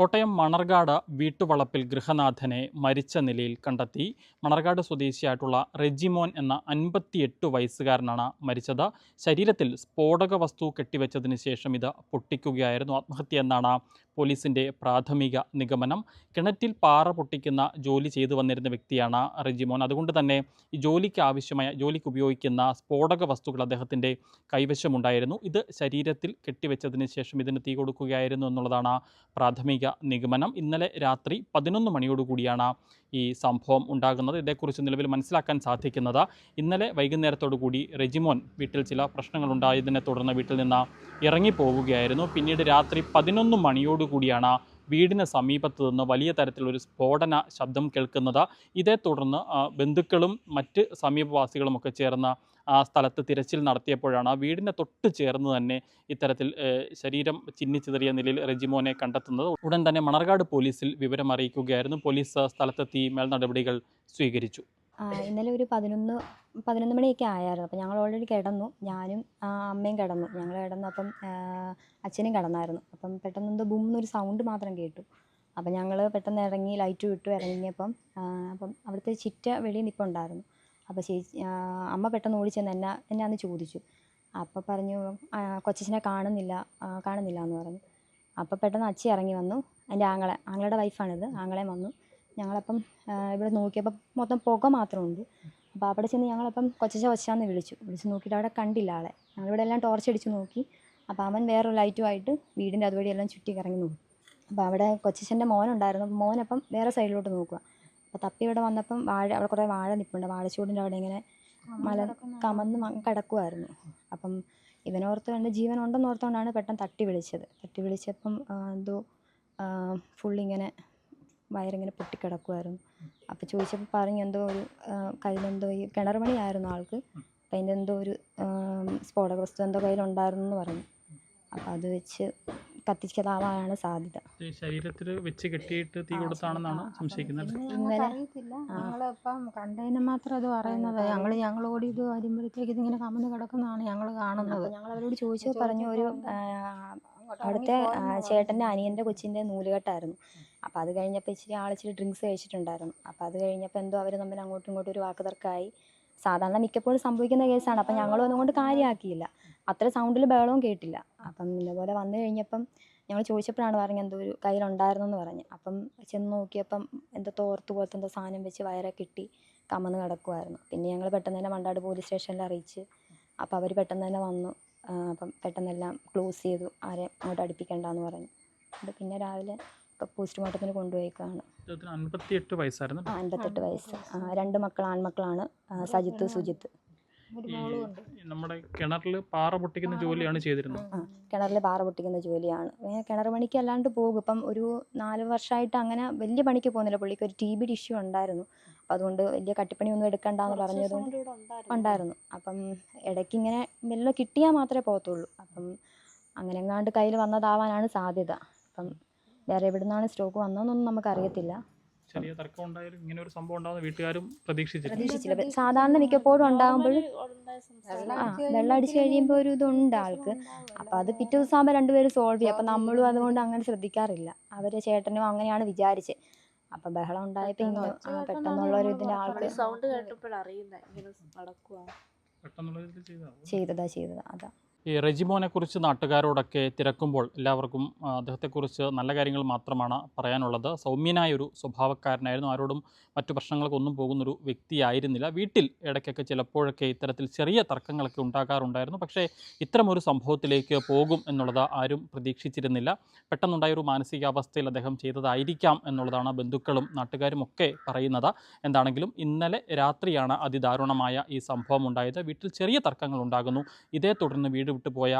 കോട്ടയം മണർകാട് വീട്ടുവളപ്പിൽ ഗൃഹനാഥനെ മരിച്ച നിലയിൽ കണ്ടെത്തി. മണർകാട് സ്വദേശിയായിട്ടുള്ള റെജിമോൻ എന്ന അൻപത്തിയെട്ട് വയസ്സുകാരനാണ് മരിച്ചത്. ശരീരത്തിൽ സ്ഫോടക വസ്തു കെട്ടിവെച്ചതിന് ശേഷം ഇത് പൊട്ടിക്കുകയായിരുന്നു. ആത്മഹത്യ എന്നാണ് പോലീസിന്റെ പ്രാഥമിക നിഗമനം. കിണറ്റിൽ പാറ പൊട്ടിക്കുന്ന ജോലി ചെയ്തു വന്നിരുന്ന വ്യക്തിയാണ് റെജിമോൻ. അതുകൊണ്ട് തന്നെ ഈ ജോലിക്ക് ആവശ്യമായ ജോലിക്ക് ഉപയോഗിക്കുന്ന സ്ഫോടക വസ്തുക്കൾ അദ്ദേഹത്തിന്റെ കൈവശമുണ്ടായിരുന്നു. ഇത് ശരീരത്തിൽ കെട്ടിവെച്ചതിന് ശേഷം ഇതിന് തീ കൊടുക്കുകയായിരുന്നു എന്നുള്ളതാണ് പ്രാഥമിക നിഗമനം ഇന്നലെ രാത്രി പതിനൊന്ന് മണിയോടുകൂടിയാണ് ഈ സംഭവം ഉണ്ടാകുന്നത്. ഇതേക്കുറിച്ച് നിലവിൽ മനസ്സിലാക്കാൻ സാധിക്കുന്നത് ഇന്നലെ വൈകുന്നേരത്തോടുകൂടി റെജിമോൻ വീട്ടിൽ ചില പ്രശ്നങ്ങളുണ്ടായതിനെ തുടർന്ന് വീട്ടിൽ നിന്ന് ഇറങ്ങിപ്പോവുകയായിരുന്നു. പിന്നീട് രാത്രി പതിനൊന്ന് മണിയോടുകൂടിയാണ് വീടിന് സമീപത്ത് നിന്ന് വലിയ തരത്തിലൊരു സ്ഫോടന ശബ്ദം കേൾക്കുന്നത്. ഇതേ തുടർന്ന് ബന്ധുക്കളും മറ്റ് സമീപവാസികളുമൊക്കെ ചേർന്ന് ആ സ്ഥലത്ത് തിരച്ചിൽ നടത്തിയപ്പോഴാണ് ആ വീടിനെ തൊട്ട് ചേർന്ന് തന്നെ ഇത്തരത്തിൽ ശരീരം ചിന്നിച്ചിതറിയ നിലയിൽ റെജിമോനെ കണ്ടെത്തുന്നത്. ഉടൻ തന്നെ മണർകാട് പോലീസിൽ വിവരം അറിയിക്കുകയായിരുന്നു. പോലീസ് സ്ഥലത്തെത്തി മേൽ നടപടികൾ സ്വീകരിച്ചു ഇന്നലെ ഒരു പതിനൊന്ന് പതിനൊന്ന് മണിയൊക്കെ ആയായിരുന്നു. അപ്പം ഞങ്ങൾ ഓൾറെഡി കിടന്നു. ഞാനും അമ്മയും കിടന്നു. ഞങ്ങൾ കിടന്നു അപ്പം അച്ഛനും കിടന്നായിരുന്നു. അപ്പം പെട്ടെന്ന് എന്തോ ബും എന്നൊരു സൗണ്ട് മാത്രം കേട്ടു. അപ്പം ഞങ്ങൾ പെട്ടെന്ന് ഇറങ്ങി ലൈറ്റ് വിട്ടു ഇറങ്ങിയപ്പം അപ്പം അവിടുത്തെ ചിറ്റ വെളിയിൽ നിൽപ്പുണ്ടായിരുന്നു അപ്പോൾ ചേച്ചി അമ്മ പെട്ടെന്ന് ഓടിച്ചെന്ന് എന്നാ എന്നാന്ന് ചോദിച്ചു. അപ്പോൾ പറഞ്ഞു "ആ, കൊച്ചച്ഛനെ കാണുന്നില്ല കാണുന്നില്ല എന്ന് പറഞ്ഞു. അപ്പോൾ പെട്ടെന്ന് അച്ഛൻ ഇറങ്ങി വന്നു. എന്റെ ആങ്ങളെ ആങ്ങളയുടെ വൈഫാണിത് ആങ്ങളെ വന്നു. ഞങ്ങളപ്പം ഇവിടെ നോക്കിയപ്പോൾ മൊത്തം പുക മാത്രമുണ്ട്. അപ്പോൾ അവിടെ ചെന്ന് ഞങ്ങളപ്പം കൊച്ചച്ച കൊച്ചാന്ന് വിളിച്ചു. വിളിച്ച് നോക്കിയിട്ട് അവിടെ കണ്ടില്ല ആളെ. ഞങ്ങളിവിടെ എല്ലാം ടോർച്ച് അടിച്ച് നോക്കി. അപ്പോൾ അവൻ വേറൊരു ലൈറ്റുമായിട്ട് വീടിന്റെ അതുവഴി എല്ലാം ചുറ്റി കറങ്ങി നോക്കി. അപ്പോൾ അവിടെ കൊച്ചച്ഛന്റെ മോനുണ്ടായിരുന്നു. മോനപ്പം വേറെ സൈഡിലോട്ട് നോക്കുക അപ്പോൾ തപ്പി ഇവിടെ വന്നപ്പം വാഴ അവിടെ കുറേ വാഴ നിൽപ്പുണ്ട് വാഴച്ചൂടിന്റെ അവിടെ ഇങ്ങനെ മല കമന്ന് കിടക്കുമായിരുന്നു അപ്പം ഇവനോർത്ത് കണ്ട് ജീവൻ ഉണ്ടെന്ന് ഓർത്തുകൊണ്ടാണ് പെട്ടെന്ന് തട്ടി വിളിച്ചത്. തട്ടി വിളിച്ചപ്പം എന്തോ ഫുള്ളിങ്ങനെ വയറിങ്ങനെ പൊട്ടിക്കിടക്കുമായിരുന്നു അപ്പോൾ ചോദിച്ചപ്പോൾ പറഞ്ഞു എന്തോ ഒരു കയ്യിലെന്തോ ഈ കിണർ പണിയായിരുന്നു ആൾക്ക്. അപ്പം അതിന്റെ എന്തോ ഒരു സ്ഫോടക വസ്തു എന്തോ കയ്യിലുണ്ടായിരുന്നു എന്ന് പറഞ്ഞു. അപ്പോൾ അത് വെച്ച് കത്തിച്ചതാവാനാണ് സാധ്യത. ശരീരത്തിൽ വെച്ച് കെട്ടിയിട്ട് തീ കൊടുത്താണെന്നാണ് സംശയിക്കുന്നത്? ഇന്നലെ ഞങ്ങളിപ്പം കണ്ടതിന് മാത്രം അത് പറയുന്നത്. ഞങ്ങൾ ഞങ്ങൾ ഓടി ഇത് വരുമ്പോഴത്തേക്ക് ഇതിങ്ങനെ കമന്ന് കിടക്കുന്നതാണ് ഞങ്ങൾ കാണുന്നത്. അപ്പോൾ ഞങ്ങൾ അവരോട് ചോദിച്ചു പറഞ്ഞു ഒരു അവിടുത്തെ ചേട്ടന്റെ അനിയന്റെ കൊച്ചിന്റെ നൂലുകെട്ടായിരുന്നു. അപ്പോൾ അത് കഴിഞ്ഞപ്പോൾ ഇച്ചിരി ആളിച്ചിരി ഡ്രിങ്ക്സ് കഴിച്ചിട്ടുണ്ടായിരുന്നു. അപ്പോൾ അത് കഴിഞ്ഞപ്പോൾ എന്തോ അവർ തമ്മിൽ അങ്ങോട്ടും ഇങ്ങോട്ടും ഒരു വാക്ക് തർക്കമായി സാധാരണ മിക്കപ്പോഴും സംഭവിക്കുന്ന കേസാണ്. അപ്പം ഞങ്ങളും ഒന്നും കൊണ്ട് കാര്യമാക്കിയില്ല അത്ര സൗണ്ടിൽ ബഹളവും കേട്ടില്ല. അപ്പം ഇതേപോലെ വന്നു കഴിഞ്ഞപ്പം ഞങ്ങൾ ചോദിച്ചപ്പോഴാണ് പറഞ്ഞത് എന്തോ ഒരു കയ്യിലുണ്ടായിരുന്നു എന്ന് പറഞ്ഞ്. അപ്പം ചെന്ന് നോക്കിയപ്പം എന്തോ തോർത്ത് പോലത്തെ എന്തോ സാധനം വെച്ച് വയറെ കിട്ടി കമന്ന് കിടക്കുമായിരുന്നു പിന്നെ ഞങ്ങൾ പെട്ടെന്ന് തന്നെ മണ്ടാട് പോലീസ് സ്റ്റേഷനിൽ അറിയിച്ച് അപ്പോൾ അവർ പെട്ടെന്ന് തന്നെ വന്നു. അപ്പം പെട്ടെന്നെല്ലാം ക്ലോസ് ചെയ്തു. ആരെ അങ്ങോട്ട് അടുപ്പിക്കണ്ടെന്ന് പറഞ്ഞു. അപ്പം പിന്നെ രാവിലെ പോസ്റ്റ്മോർട്ടത്തിന് കൊണ്ടുപോയേക്കാണ്. അൻപത്തിയെട്ട് വയസ്സായിരുന്നു. ആ അൻപത്തെട്ട് വയസ്സ്. രണ്ട് മക്കൾ ആൺമക്കളാണ് സജിത്ത് സുജിത്ത്. ഒരു ഈ ഉണ്ട്. നമ്മുടെ കിണറിൽ പാറ പൊട്ടിക്കുന്ന ജോലിയാണ് ചെയ്തിരുന്നത്. കിണറിൽ പാറ പൊട്ടിക്കുന്ന ജോലിയാണ്. പിന്നെ കിണർ പണിക്ക് അല്ലാണ്ട് പോകും. ഇപ്പം ഒരു നാല് വർഷമായിട്ട് അങ്ങനെ വലിയ പണിക്ക് പോകുന്നില്ല. പുള്ളിക്ക് ഒരു ടി ബി ഇഷ്യൂ ഉണ്ടായിരുന്നു. അപ്പം അതുകൊണ്ട് വലിയ കട്ടിപ്പണി കട്ടിപ്പണിയൊന്നും എടുക്കണ്ടെന്ന് പറഞ്ഞതുകൊണ്ട് ഉണ്ടായിരുന്നു. അപ്പം ഇടയ്ക്ക് ഇങ്ങനെ മെല്ലെ കിട്ടിയാൽ മാത്രമേ പോകത്തുള്ളൂ. അപ്പം അങ്ങനെങ്ങാണ്ട് കയ്യിൽ വന്നതാവാനാണ് സാധ്യത. അപ്പം വേറെ എവിടെ നിന്നാണ് സ്റ്റോക്ക് വന്നതെന്നൊന്നും നമുക്കറിയത്തില്ല. ചെറിയ തർക്കം ഉണ്ടായാലും ഇങ്ങനെ ഒരു സംഭവം ഉണ്ടാകുന്ന വീട്ടുകാരും പ്രതീക്ഷിച്ചില്ല പ്രതീക്ഷിച്ചില്ല. സാധാരണ മിക്കപ്പോഴും ഉണ്ടാകുമ്പോൾ ആ വെള്ളം അടിച്ചു കഴിയുമ്പോൾ ഒരു ഇതുണ്ട് ആൾക്ക്. അപ്പം അത് പിറ്റേ ദിവസം ആകുമ്പോൾ രണ്ടുപേരും സോൾവ് ചെയ്യും. അപ്പം നമ്മളും അതുകൊണ്ട് അങ്ങനെ ശ്രദ്ധിക്കാറില്ല. അവരെ ചേട്ടനും അങ്ങനെയാണ് വിചാരിച്ചത് അപ്പൊ ബഹളം ഉണ്ടായപ്പോ ഇങ്ങനെ പെട്ടെന്നുള്ള ഒരു ഇതിന്റെ ആൾക്ക് സൗണ്ട് കേട്ടപ്പോഴറിയുന്ന ചെയ്തതാ ചെയ്തതാ. അതാ. ഈ റെജിമോനെ കുറിച്ച് നാട്ടുകാരോടൊക്കെ തിരക്കുമ്പോൾ എല്ലാവർക്കും അദ്ദേഹത്തെക്കുറിച്ച് നല്ല കാര്യങ്ങൾ മാത്രമാണ് പറയാനുള്ളത്. സൗമ്യനായ ഒരു സ്വഭാവക്കാരനായിരുന്നു. ആരോടും മറ്റു പ്രശ്നങ്ങൾക്കൊന്നും പോകുന്നൊരു വ്യക്തിയായിരുന്നില്ല. വീട്ടിൽ ഇടയ്ക്കൊക്കെ ചിലപ്പോഴൊക്കെ ഇത്തരത്തിൽ ചെറിയ തർക്കങ്ങളൊക്കെ ഉണ്ടാകാറുണ്ടായിരുന്നു. പക്ഷേ ഇത്തരമൊരു സംഭവത്തിലേക്ക് പോകും എന്നുള്ളത് ആരും പ്രതീക്ഷിച്ചിരുന്നില്ല. പെട്ടെന്നുണ്ടായ ഒരു മാനസികാവസ്ഥയിൽ അദ്ദേഹം ചെയ്തതായിരിക്കാം എന്നുള്ളതാണ് ബന്ധുക്കളും നാട്ടുകാരും ഒക്കെ പറയുന്നത്. എന്താണെങ്കിലും ഇന്നലെ രാത്രിയാണ് അതിദാരുണമായ ഈ സംഭവം ഉണ്ടായത്. വീട്ടിൽ ചെറിയ തർക്കങ്ങൾ ഉണ്ടാകുന്നു. ഇതേ തുടർന്ന് വീട് വിട്ടു പോയ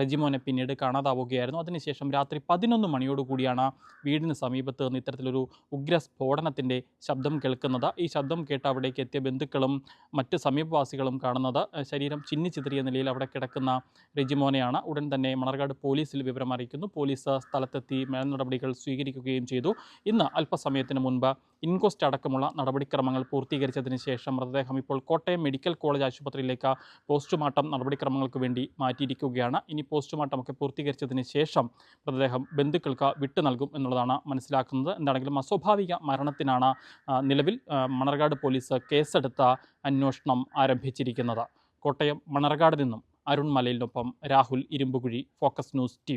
റെജിമോനെ പിന്നീട് കാണാതാവുകയായിരുന്നു. അതിനുശേഷം രാത്രി പതിനൊന്ന് മണിയോടുകൂടിയാണ് വീടിന് സമീപത്ത് നിന്ന് ഇത്തരത്തിലൊരു ഉഗ്ര സ്ഫോടനത്തിന്റെ ശബ്ദം കേൾക്കുന്നത്. ഈ ശബ്ദം കേട്ട് അവിടേക്ക് എത്തിയ ബന്ധുക്കളും മറ്റ് സമീപവാസികളും കാണുന്നത് ശരീരം ചിന്നിച്ചിതറിയ നിലയിൽ അവിടെ കിടക്കുന്ന റെജിമോനെയാണ്. ഉടൻ തന്നെ മണർകാട് പോലീസിൽ വിവരം അറിയിക്കുന്നു. പോലീസ് സ്ഥലത്തെത്തി മേൽ നടപടികൾ സ്വീകരിക്കുകയും ചെയ്തു. ഇന്ന് അല്പസമയത്തിന് മുൻപ് ഇൻക്വസ്റ്റ് അടക്കമുള്ള നടപടിക്രമങ്ങൾ പൂർത്തീകരിച്ചതിന് ശേഷം മൃതദേഹം ഇപ്പോൾ കോട്ടയം മെഡിക്കൽ കോളേജ് ആശുപത്രിയിലേക്ക് പോസ്റ്റ്മോർട്ടം നടപടിക്രമങ്ങൾക്ക് വേണ്ടി മാറ്റിയിരിക്കുകയാണ്. ഇനി പോസ്റ്റ്മോർട്ടം ഒക്കെ പൂർത്തീകരിച്ചതിന് ശേഷം മൃതദേഹം ബന്ധുക്കൾക്ക് വിട്ടു നൽകും എന്നുള്ളതാണ് മനസ്സിലാക്കുന്നത്. എന്താണെങ്കിലും അസ്വാഭാവിക മരണത്തിനാണ് നിലവിൽ മണർകാട് പോലീസ് കേസെടുത്ത അന്വേഷണം ആരംഭിച്ചിരിക്കുന്നത്. കോട്ടയം മണർകാട് നിന്നും Arun മലയിലിനൊപ്പം Rahul Irumbukuzhi focus news T